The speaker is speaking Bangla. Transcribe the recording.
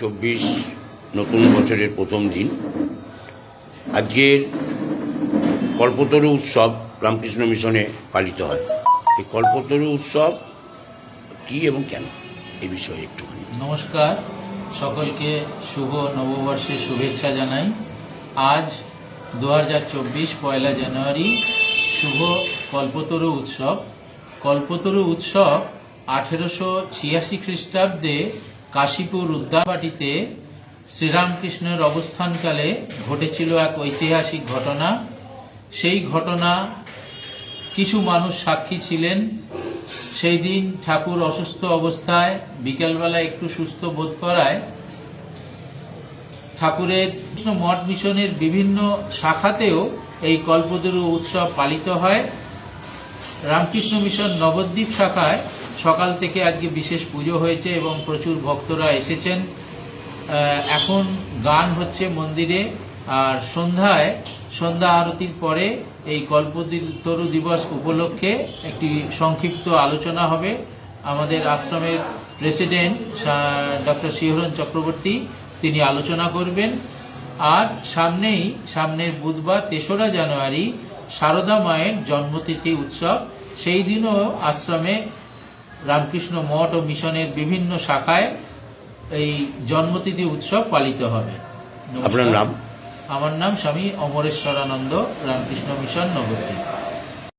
চব্বিশ নতুন বছরের প্রথম দিন। আজকের কল্পতরু উৎসব রামকৃষ্ণ মিশনে পালিত হয়। এই কল্পতরু উৎসব কি এবং কেন? এই বিষয়ে একটু নমস্কার। সকলকে শুভ নববর্ষের শুভেচ্ছা জানাই। আজ দু হাজার চব্বিশ পয়লা জানুয়ারি শুভ কল্পতরু উৎসব। কল্পতরু উৎসব আঠেরোশো ছিয়াশি খ্রিস্টাব্দে কাশীপুর উদ্যানবাটিতে শ্রীরামকৃষ্ণের অবস্থানকালে ঘটেছিল এক ঐতিহাসিক ঘটনা। সেই ঘটনা কিছু মানুষ সাক্ষী ছিলেন। সেই দিন ঠাকুর অসুস্থ অবস্থায় বিকেলবেলা একটু সুস্থ বোধ করায়। ঠাকুরের মঠ মিশনের বিভিন্ন শাখাতেও এই কল্পতরু উৎসব পালিত হয়। রামকৃষ্ণ মিশন নবদ্বীপ শাখায় সকাল থেকে আজকে বিশেষ পুজো হয়েছে এবং প্রচুর ভক্তরা এসেছেন। এখন গান হচ্ছে মন্দিরে, আর সন্ধ্যায়, সন্ধ্যা আরতির পরে এই কল্পতরু দিবস উপলক্ষে একটি সংক্ষিপ্ত আলোচনা হবে। আমাদের আশ্রমের প্রেসিডেন্ট ডক্টর শিহরণ চক্রবর্তী, তিনি আলোচনা করবেন। আর সামনেই, সামনের বুধবার তেসরা জানুয়ারি, সারদা মায়ের জন্মতিথি উৎসব। সেই দিনও আশ্রমে রামকৃষ্ণ মঠ ও মিশনের বিভিন্ন শাখায় এই জন্মতিথি উৎসব পালিত হবে। আপনার নাম? আমার নাম স্বামী অমরেশ্বরানন্দ রামকৃষ্ণ মিশন নবদ্বীপ